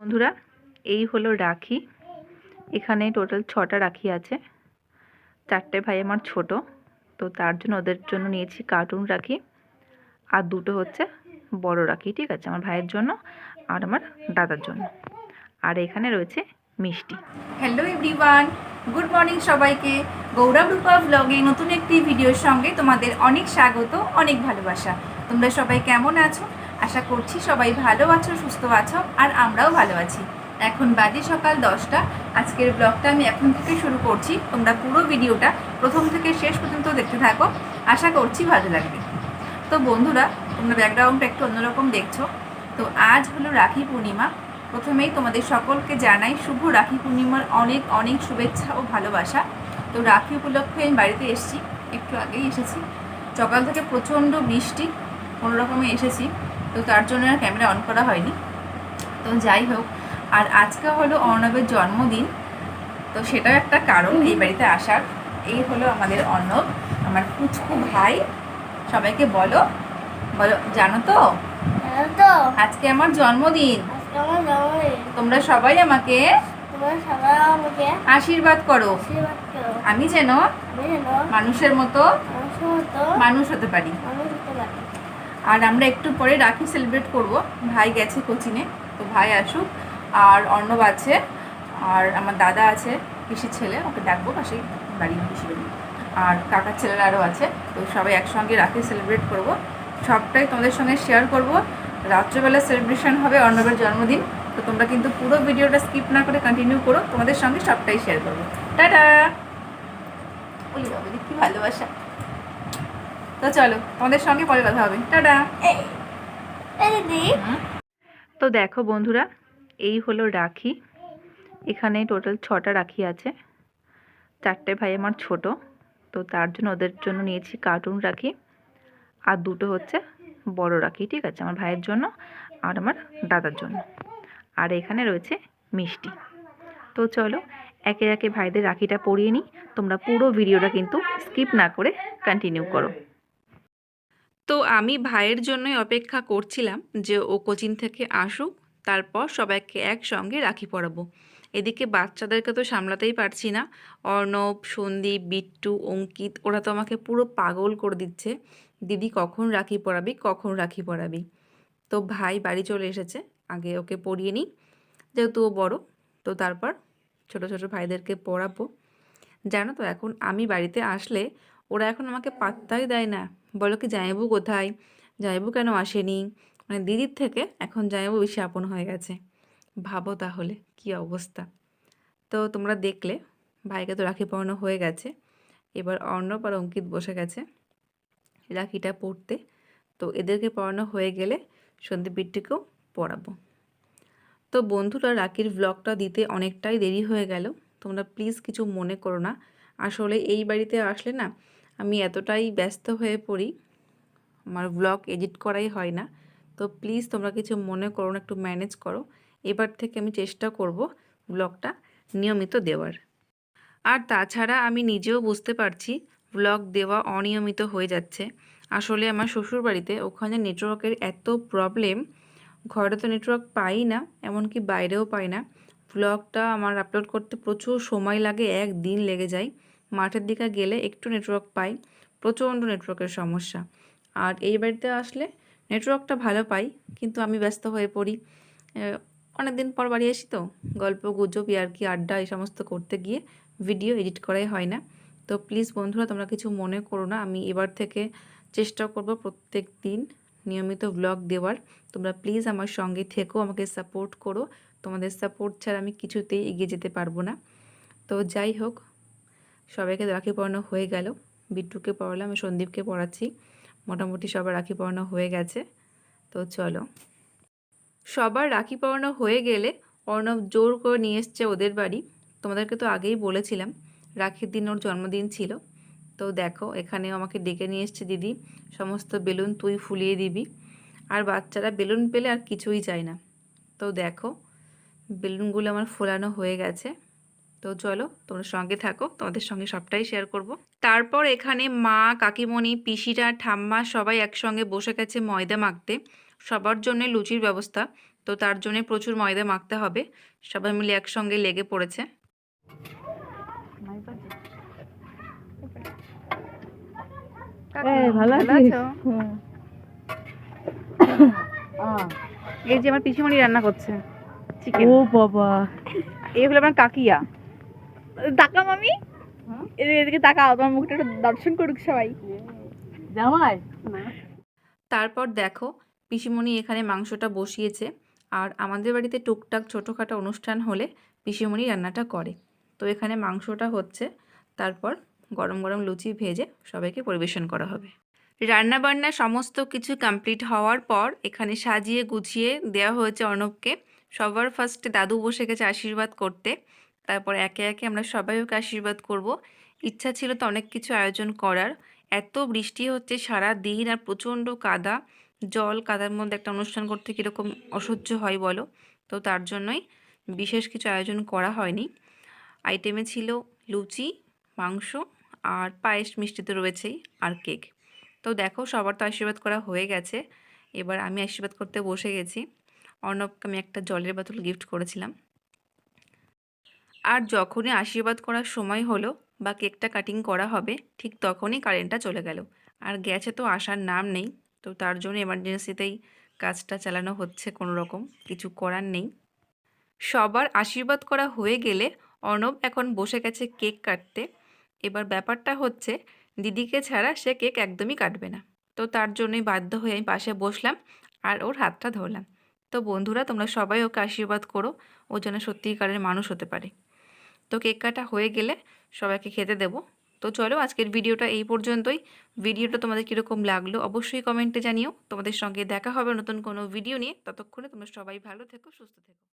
বন্ধুরা, এই হলো রাখি। এখানে টোটাল ছটা রাখি আছে। চারটে ভাই আমার ছোট, তো তার জন্য ওদের জন্য নিয়েছি কার্টুন রাখি। আর দুটো হচ্ছে বড় রাখি, ঠিক আছে? আমার ভাইয়ের জন্য আর আমার দাদার জন্য। আর এখানে রয়েছে মিষ্টি। হ্যালো এভরিওয়ান গুড মর্নিং সবাইকে। গৌরব রূপা ব্লগে নতুন একটি ভিডিওর সঙ্গে তোমাদের অনেক স্বাগত, অনেক ভালোবাসা। তোমরা সবাই কেমন আছো? আশা করছি সবাই ভালো আছো, সুস্থ আছো, আর আমরাও ভালো আছি। এখন বাজে সকাল দশটা। আজকের ব্লগটা আমি এখন থেকে শুরু করছি। তোমরা পুরো ভিডিওটা প্রথম থেকে শেষ পর্যন্ত দেখতে থাকো। আশা করছি ভালো লাগবে। তো বন্ধুরা, তোমরা ব্যাকগ্রাউন্ডটা একটু অন্যরকম দেখছ। তো আজ হলো রাখি পূর্ণিমা। প্রথমেই তোমাদের সকলকে জানাই শুভ রাখি পূর্ণিমার অনেক অনেক শুভেচ্ছা ও ভালোবাসা। তো রাখি উপলক্ষে আমি বাড়িতে এসেছি। একটু আগেই এসেছি। সকাল থেকে প্রচণ্ড বৃষ্টি। কোনোরকমে এসেছি। তো তার জন্য আর ক্যামেরা অন করা হয়নি। তো যাই হোক আর আজকে হলো অর্ণবের জন্মদিন তো সেটাও একটা কারণ এই বাড়িতে আসার। এই হলো আমাদের অর্ণব আমার পুচকু ভাই। সবাইকে বলো বলো জানো তো? আজকে আমার জন্মদিন। তোমরা সবাই আমাকে আশীর্বাদ করো। আমি যেন মানুষের মতো মানুষ হতে পারি। আর আমরা একটু পরে রাখি সেলিব্রেট করব। ভাই গেছে কোচিনে, তো ভাই আসুক। আর অর্ণব আছে, আর আমার দাদা আছে, পিসির ছেলে, ওকে ডাকবো, পাশে বাড়ি পিসি বাড়ি আর কাকার ছেলেরা আরও আছে, তো সবাই একসঙ্গে রাখি সেলিব্রেট করব। সবটাই তোমাদের সঙ্গে শেয়ার করব। রাত্রেবেলা সেলিব্রেশন হবে অর্ণবের জন্মদিন, তো তোমরা কিন্তু পুরো ভিডিওটা স্কিপ না করে কন্টিনিউ করো, তোমাদের সঙ্গে সবটাই শেয়ার করব। টাটা! ওই বাবা কি ভালোবাসা। তো চলো তোমাদের সঙ্গে পরে কথা হবে। টাটা। তো দেখো বন্ধুরা এই হলো রাখি। এখানে টোটাল ছটা রাখি আছে। চারটে ভাই আমার ছোট তো তার জন্য ওদের জন্য নিয়েছি কার্টুন রাখি। আর দুটো হচ্ছে বড় রাখি ঠিক আছে? আমার ভাইয়ের জন্য আর আমার দাদার জন্য। আর এখানে রয়েছে মিষ্টি। তো চলো একে একে ভাইদের রাখিটা পরিয়ে নিই। তোমরা পুরো ভিডিওটা কিন্তু স্কিপ না করে কন্টিনিউ করো। তো আমি ভাইয়ের জন্যই অপেক্ষা করছিলাম যে ও কোচিং থেকে আসুক, তারপর সবাইকে একসঙ্গে রাখি পরাবো। এদিকে বাচ্চাদেরকে তো সামলাতেই পারছি না। অর্ণব, সন্দীপ, বিট্টু, অঙ্কিত, ওরা তো আমাকে পুরো পাগল করে দিচ্ছে। দিদি কখন রাখি পরাবি, কখন রাখি পরাবি? তো ভাই বাড়ি চলে এসেছে, আগে ওকে পরিয়ে নিই। যেহেতু ও বড়, তো তারপর ছোট ছোট ভাইদেরকে পড়াবো জানো তো, এখন আমি বাড়িতে আসলে ওরা এখন আমাকে পাত্তাই দেয় না। বলো কি জামাইবু কোথায়? জামাইবু কেন আসেনি? মানে দিদির থেকে এখন জামাইবু বেশি আপন হয়ে গেছে। ভাবো তাহলে, কি অবস্থা? তো তোমরা দেখলে, ভাইকে তো রাখি পরানো হয়ে গেছে। এবার অর্ণব আর অঙ্কিত বসে গেছে রাখিটা পড়তে তো এদেরকে পড়ানো হয়ে গেলে সন্দীপ বিট্টুকেও পড়াবো তো বন্ধুরা, রাখির ব্লগটা দিতে অনেকটাই দেরি হয়ে গেল। তোমরা প্লিজ কিছু মনে করো না। আসলে এই বাড়িতে আসলে না আমি এতটাই ব্যস্ত হয়ে পড়ি, আমার ব্লগ এডিট করাই হয় না। তো প্লিজ তোমরা কিছু মনে করো না, একটু ম্যানেজ করো। এবার থেকে আমি চেষ্টা করব ব্লগটা নিয়মিত দেওয়ার। আর তাছাড়া আমি নিজেও বুঝতে পারছি ব্লগ দেওয়া অনিয়মিত হয়ে যাচ্ছে। আসলে আমার শ্বশুর বাড়িতে ওখানে নেটওয়ার্কের এত প্রবলেম ঘরে তো নেটওয়ার্ক পাই না, এমনকি বাইরেও পাই না। ব্লগটা আমার আপলোড করতে প্রচুর সময় লাগে এক দিন লেগে যায়। মাঠের দিকে গেলে একটু নেটওয়ার্ক পাই, প্রচণ্ড নেটওয়ার্কের সমস্যা। আর এই বাড়িতে আসলে নেটওয়ার্কটা ভালো পাই, কিন্তু আমি ব্যস্ত হয়ে পড়ি। অনেক দিন পর বাড়ি আসি তো, গল্প, গুজব, ইয়ার্কি, আড্ডা এই সমস্ত করতে গিয়ে ভিডিও এডিট করাই হয় না। তো প্লিজ বন্ধুরা, তোমরা কিছু মনে করো না, আমি এবার থেকে চেষ্টা করব প্রত্যেক দিন নিয়মিত ব্লগ দেওয়ার। তোমরা প্লিজ আমার সঙ্গে থেকো, আমাকে সাপোর্ট করো। তোমাদের সাপোর্ট ছাড়া আমি কিছুতেই এগিয়ে যেতে পারব না। তো যাই হোক সবাইকে রাখি পড়ানো হয়ে গেল। বিট্টুকে পড়ালাম সন্দীপকে পড়াচ্ছি। মোটামুটি সবার রাখি পড়ানো হয়ে গেছে। তো চলো। সবার রাখি পড়ানো হয়ে গেলে অর্ণব জোর করে নিয়ে এসছে ওদের বাড়ি। তোমাদেরকে তো আগেই বলেছিলাম, রাখির দিন ওর জন্মদিন ছিল। তো দেখো, এখানেও আমাকে ডেকে নিয়ে এসছে, দিদি, সমস্ত বেলুন তুই ফুলিয়ে দিবি। আর বাচ্চারা বেলুন পেলে আর কিছুই চায় না। তো দেখো, বেলুনগুলো আমার ফোলানো হয়ে গেছে। তো চলো তোমরা সঙ্গে থাকো তোমাদের সঙ্গে সবটাই শেয়ার করব। তারপর এখানে মা কাকিমণি পিসিরা ঠাম্মা সবাই একসঙ্গে বসে গেছে ময়দা মাখতে। সবার জন্য লুচির ব্যবস্থা তো তার জন্য প্রচুর ময়দা মাখতে হবে। সবাই মিলে একসঙ্গে লেগে পড়েছে। ভালো আছো? এই যে আমার পিসিমণি রান্না করছে চিকেন ও বাবা। এই হলো আমার কাকিয়া। তাকা মামি। এদিকে তাকাও তোমার মুখটা একটু দর্শন করুক সবাই। জামাই। তারপর দেখো পিসিমণি এখানে মাংসটা বসিয়েছে আর আমাদের বাড়িতে টুকটাক ছোটোখাটো অনুষ্ঠান হলে পিসিমণি রান্নাটা করে। তো এখানে মাংসটা হচ্ছে তারপর গরম গরম লুচি ভেজে সবাইকে পরিবেশন করা হবে। রান্না বান্না সমস্ত কিছু কমপ্লিট হওয়ার পর এখানে সাজিয়ে গুছিয়ে দেওয়া হয়েছে অর্ণবকে। সবার ফার্স্টে দাদু বসে গেছে আশীর্বাদ করতে। তারপর একে একে আমরা সবাই ওকে আশীর্বাদ করব। ইচ্ছা ছিল তো অনেক কিছু আয়োজন করার। এত বৃষ্টি হচ্ছে সারা দিন আর প্রচণ্ড কাদা। জল কাদার মধ্যে একটা অনুষ্ঠান করতে কীরকম অসহ্য হয় বলো? তো তার জন্যই বিশেষ কিছু আয়োজন করা হয়নি। আইটেমে ছিল লুচি, মাংস আর পায়েস মিষ্টি তো রয়েছেই আর কেক। তো দেখো সবার তো আশীর্বাদ করা হয়ে গেছে। এবার আমি আশীর্বাদ করতে বসে গেছি। অর্ণবকে আমি একটা জলের বোতল গিফট করেছিলাম। আর যখনই আশীর্বাদ করার সময় হলো বা কেকটা কাটিং করা হবে, ঠিক তখনই কারেন্টটা চলে গেল। আর গ্যাসে তো আসার নাম নেই, তো তার জন্য এমার্জেন্সিতেই কাজটা চালানো হচ্ছে কোনো রকম কিছু করার নেই। সবার আশীর্বাদ করা হয়ে গেলে অর্ণব এখন বসে গেছে কেক কাটতে। এবার ব্যাপারটা হচ্ছে, দিদিকে ছাড়া সে কেক একদমই কাটবে না। তো তার জন্যই বাধ্য হয়ে আমি পাশে বসলাম আর ওর হাতটা ধরলাম। তো বন্ধুরা, তোমরা সবাই ওকে আশীর্বাদ করো, ও যেন সত্যিকারের মানুষ হতে পারে। তো কেক কাটা হয়ে গেলে সবাইকে খেতে দেব। তো চলো আজকের ভিডিওটা এই পর্যন্তই। ভিডিওটা তোমাদের কীরকম লাগল অবশ্যই কমেন্টে জানিও। তোমাদের সঙ্গে দেখা হবে নতুন কোনো ভিডিও নিয়ে। ততক্ষণে তোমরা সবাই ভালো থেকো, সুস্থ থেকো।